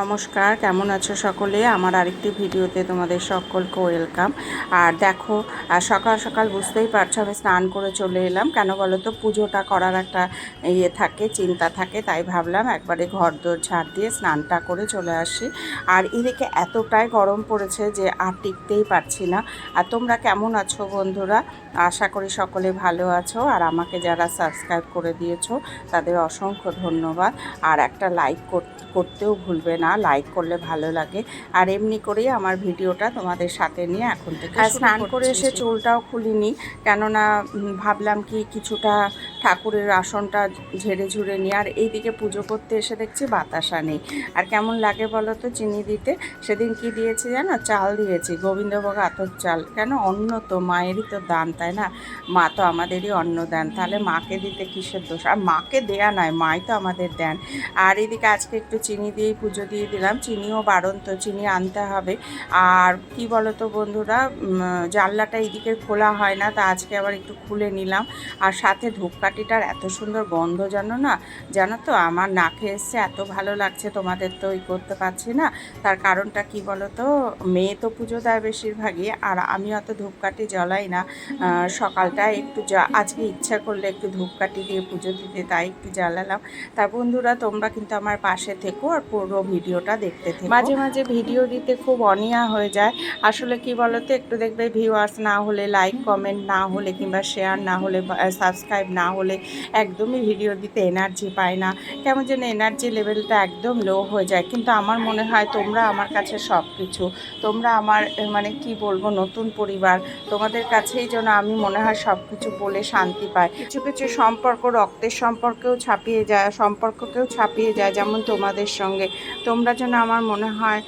নমস্কার, কেমন আছো সকলে? আমার আরেকটি ভিডিওতে তোমাদের সকলকে ওয়েলকাম। আর দেখো সকাল সকাল বুঝতেই পারছ, আমি স্নান করে চলে এলাম। কেন বলো তো, পুজোটা করার একটা ইয়ে থাকে, চিন্তা থাকে, তাই ভাবলাম একবারে ঘর দোর ঝাড় দিয়ে স্নানটা করে চলে আসি। আর এদিকে এতটাই গরম পড়েছে যে আর টিকতেই পারছি না। আর তোমরা কেমন আছো বন্ধুরা? আশা করি সকলে ভালো আছো। আর আমাকে যারা সাবস্ক্রাইব করে দিয়েছ, তাদের অসংখ্য ধন্যবাদ। আর একটা লাইক করতেও ভুলবে না। লাইক করলে ভালো লাগে। আর এমনি করেই আমার ভিডিওটা তোমাদের সাথে নিয়ে এখন থেকে স্নান করে এসে চুলটাও খুলিনি কেননা ভাবলাম কি কিছুটা ঠাকুরের আসনটা ঝেড়ে ঝুড়ে নিই আর এইদিকে পুজো করতে এসে দেখছি বাতাসা নেই। আর কেমন লাগে বলো তো চিনি দিতে? সেদিন কি দিয়েছি জানো? চাল দিয়েছি, গোবিন্দভোগ আতর চাল। কেন? অন্ন তো মায়েরই তো দান, তাই না? মা তো আমাদেরই অন্ন দেন তাহলে মাকে দিতে কিসের দোষ? আর মাকে দেয়া নয়, মাই তো আমাদের দেন। আর এদিকে আজকে একটু চিনি দিয়েই পুজো দিয়ে দিলাম। চিনিও বারণ তো চিনি আনতে হবে। আর কি বলো তো বন্ধুরা জানলাটা এদিকে খোলা হয় না, তা আজকে আবার একটু খুলে নিলাম। আর সাথে ধূপকাঠিটার এত সুন্দর গন্ধ জানো না? জানো তো, আমার নাকে এসছে, এত ভালো লাগছে, তোমাদের তো ই করতে পারছি না। তার কারণটা কি বলো তো মেয়ে তো পুজো দেয় বেশিরভাগই, আর আমি অত ধূপকাঠি জ্বলাই না। সকালটা একটু আজকে ইচ্ছা করলে একটু ধূপকাঠি দিয়ে পুজো দিতে, তাই একটু জ্বালালাম। তা বন্ধুরা, তোমরা কিন্তু আমার পাশে থেকো আর পুরো ভিডিওটা দেখতে থেকো। মাঝে মাঝে ভিডিও দিতে খুব অনিয়া হয়ে যায়। আসলে কি বলতো, একটু দেখবে ভিউয়ার্স না হলে লাইক কমেন্ট না হলে কিংবা শেয়ার না হলে সাবস্ক্রাইব না হলে একদমই ভিডিও দিতে এনার্জি পায় না। কেমন যেন এনার্জি লেভেলটা একদম লো হয়ে যায়। কিন্তু আমার মনে হয় তোমরা আমার কাছে সব কিছু তোমরা আমার মানে কি বলব, নতুন পরিবার। তোমাদের কাছেই যেন আমি মনে হয় সব কিছু বলে শান্তি পাই। কিছু কিছু সম্পর্ক রক্তের সম্পর্কেও ছাপিয়ে যায়, সম্পর্ককেও ছাপিয়ে যায় যেমন তোমাদের সঙ্গে। তোমরা যেন আমার মনে হয়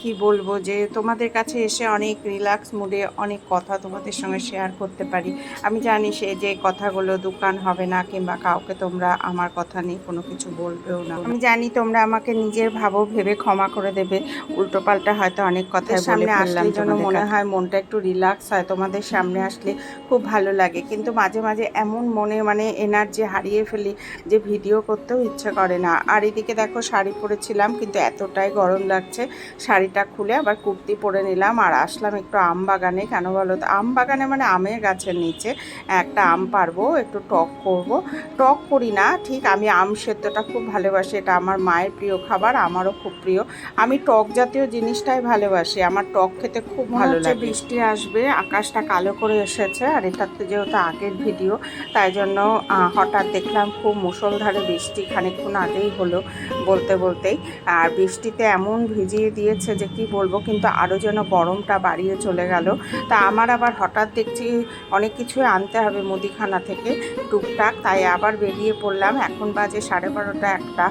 কি বলব যে তোমাদের কাছে এসে অনেক রিল্যাক্স মুডে অনেক কথা তোমাদের সঙ্গে শেয়ার করতে পারি। আমি জানি সে যে কথাগুলো দোকান হবে না কিংবা কাউকে তোমরা আমার কথা নিয়ে কোনো কিছু বলবেও না। আমি জানি তোমরা আমাকে নিজের ভাবো ভেবে ক্ষমা করে দেবে। উল্টো পাল্টা হয়তো অনেক কথা সামনে আসলে যেন মনে হয় মনটা একটু রিল্যাক্স হয় তোমাদের সামনে আসলে খুব ভালো লাগে। কিন্তু মাঝে মাঝে এমন মনে মানে এনার্জি হারিয়ে ফেলি যে ভিডিও করতেও ইচ্ছে করে না। আর এদিকে দেখো শাড়ি পরেছিলাম কিন্তু এতটাই গরম লাগছে। শাড়িটা খুলে আবার কুর্তি পরে নিলাম আর আসলাম একটু আম বাগানে কেন বলো তো? আম বাগানে মানে আমের গাছের নিচে একটা আম পারব একটু টক করব। টক করি না ঠিক আমি আম সেদ্ধটা খুব ভালোবাসি এটা আমার মায়ের প্রিয় খাবার আমারও খুব প্রিয়। আমি টক জাতীয় জিনিসটাই ভালোবাসি আমার টক খেতে খুব ভালো লাগে। বৃষ্টি আসবে আকাশটা কালো করে এসেছে আর এটা তো যেহেতু আগের ভিডিও তাই জন্য হঠাৎ দেখলাম খুব মুষলধারে বৃষ্টি খানিকক্ষণ আগেই হলো বলতে বলতেই। আর বৃষ্টিতে এমন ভিজিয়ে দিয়েছে যে কি বলব কিন্তু আরও যেন গরমটা বাড়িয়ে চলে গেল। তা আমার আবার হঠাৎ দেখছি অনেক কিছুই আনতে হবে মুদিখানা থেকে। টুকটাক, তাই আবার বেরিয়ে পড়লাম। এখন বাজে সাড়ে বারোটা একটা।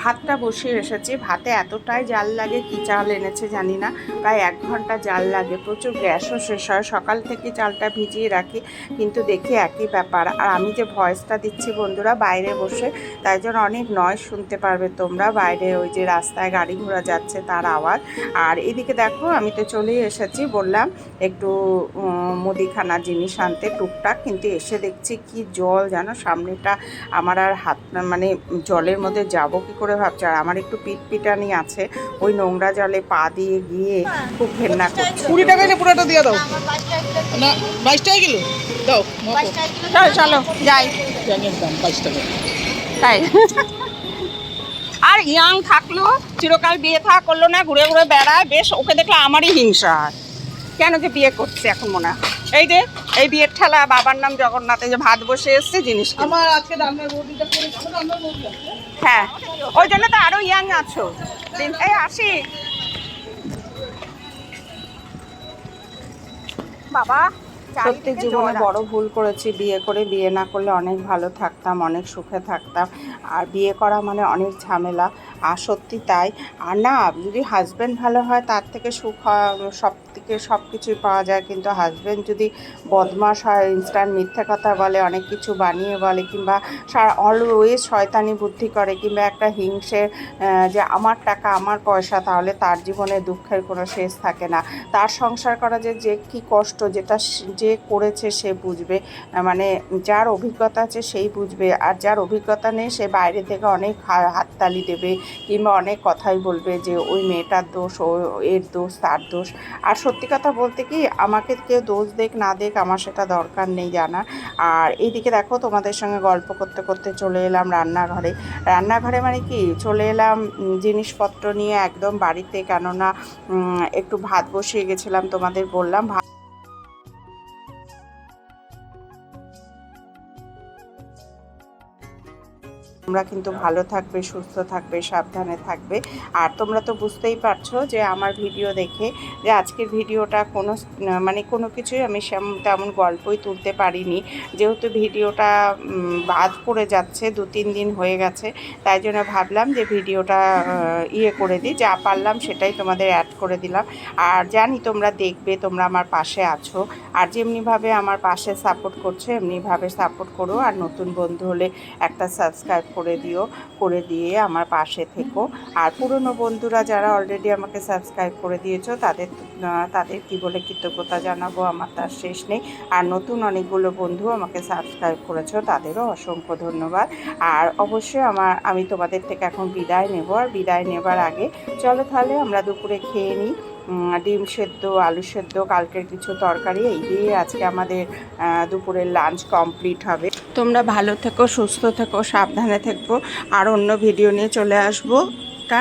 ভাতটা বসিয়ে এসেছি ভাতে এতটাই জাল লাগে, কি চাল এনেছে জানি না। প্রায় এক ঘণ্টা জাল লাগে। প্রচুর গ্যাসও শেষ হয়। সকাল থেকে চালটা ভিজিয়ে রাখি, কিন্তু দেখি একই ব্যাপার। আর আমি যে ভয়েসটা দিচ্ছি বন্ধুরা, বাইরে বসে, তাই জন্য অনেক নয় শুনতে পারবে তোমরা। বাইরে ওই যে রাস্তায় গাড়ি ঘোড়া যাচ্ছে তার আওয়াজ। আর এদিকে দেখো, আমি তো চলেই এসেছি। বললাম, একটু মুদিখানা জিনিস আনতে টুকটাক, কিন্তু এসে দেখছি কি জল? জানো সামনেটা আমার আর হাত মানে জলের মধ্যে যাব কি করে ভাবছি? আর আমার একটু পিট পিটানি আছে। ওই নোংরা জলে পা দিয়ে গিয়ে খুব ঘেন্না করছে। কুড়ি টাকা এনে পুরোটা দিয়ে দাও। বাইশ টাকা কিলো না বাইশ টাকা কিলো দাও চলো চলো যাই। দাম বাইশ টাকা। তাই। আর ইয়াং থাকল চিরকাল বিয়ে থা করল না ঘুরে ঘুরে বেড়ায় বেশ ওকে দেখলে আমারই হিংসা হয়। কেন যে বিয়ে করছে এখন মনে হয়? এই যে এই বিয়ের ঠেলা বাবার নাম জগন্নাথে যে ভাত বসে এসছে জিনিস। আমার আজকে রান্নার বৌদিটা করে রান্নার বৌদি হ্যাঁ ওই জন্য তো আরও ইয়াং আছো। এই আসি। বাবা সত্যি জীবনে বড় ভুল করেছি বিয়ে করে বিয়ে না করলে অনেক ভালো থাকতাম অনেক সুখে থাকতাম। আর বিয়ে করা মানে অনেক ঝামেলা। আর সত্যি তাই। আর না, যদি হাজব্যান্ড ভালো হয়, তার থেকে সুখ সব থেকে সব কিছুই পাওয়া যায়। কিন্তু হাজব্যান্ড যদি বদমাস হয় ইনস্ট্যান্ট মিথ্যা কথা বলে, অনেক কিছু বানিয়ে বলে, কিংবা সারা অলওয়েজ শয়তানি বুদ্ধি করে, কিংবা একটা হিংসে যে আমার টাকা, আমার পয়সা, তাহলে তার জীবনে দুঃখের কোনো শেষ থাকে না। তার সংসার করা যে যে কী কষ্ট, যেটা যে করেছে সে বুঝবে। মানে যার অভিজ্ঞতা আছে, সেই বুঝবে। আর যার অভিজ্ঞতা নেই, সে বাইরে থেকে অনেক হাততালি দেবে। কিংবা অনেক কথাই বলবে যে ওই মেয়েটার দোষ, ও এর দোষ, তার দোষ। আর সত্যি কথা বলতে কি, আমাকে কেউ দোষ দেখ, না দেখ, আমার সেটা দরকার নেই জানা আর এইদিকে দেখো, তোমাদের সঙ্গে গল্প করতে করতে চলে এলাম রান্নাঘরে। রান্নাঘরে মানে কি, চলে এলাম জিনিসপত্র নিয়ে একদম বাড়িতে। কেননা একটু ভাত বসিয়ে গেছিলাম তোমাদের বললাম, ভাত তোমরা কিন্তু ভালো থাকবে সুস্থ থাকবে সাবধানে থাকবে। আর তোমরা তো বুঝতেই পারছ যে আমার ভিডিও দেখে যে আজকের ভিডিওটা কোনো মানে কোনো কিছুই আমি তেমন গল্পই তুলতে পারিনি। যেহেতু ভিডিওটা বাদ পড়ে যাচ্ছে দু তিন দিন হয়ে গেছে তাই জন্য ভাবলাম যে ভিডিওটা ইয়ে করে দিই যা পারলাম সেটাই তোমাদের অ্যাড করে দিলাম। আর জানি তোমরা দেখবে তোমরা আমার পাশে আছো। আর যেমনিভাবে আমার পাশে সাপোর্ট করছ এমনিভাবে সাপোর্ট করো। আর নতুন বন্ধু হলে একটা সাবস্ক্রাইব করে দিও, করে দিয়ে আমার পাশে থেকো। আর পুরনো বন্ধুরা যারা অলরেডি আমাকে সাবস্ক্রাইব করে দিয়েছ, তাদের তাদের কি বলে কৃতজ্ঞতা জানাব আমার তার শেষ নেই। আর নতুন অনেকগুলো বন্ধু আমাকে সাবস্ক্রাইব করেছ, তাদেরও অসংখ্য ধন্যবাদ। আর অবশ্যই আমার, আমি তোমাদের থেকে এখন বিদায় নেব। আর বিদায় নেবার আগে চলো তাহলে আমরা দুপুরে খেয়ে নিই। ডিম সেদ্ধ, আলু সেদ্ধ, কালকের কিছু তরকারি, এই দিয়ে আজকে আমাদের দুপুরের লাঞ্চ কমপ্লিট হবে। তোমরা ভালো থেকো, সুস্থ থেকো, সাবধানে থেকো। আর অন্য ভিডিও নিয়ে চলে আসব। টা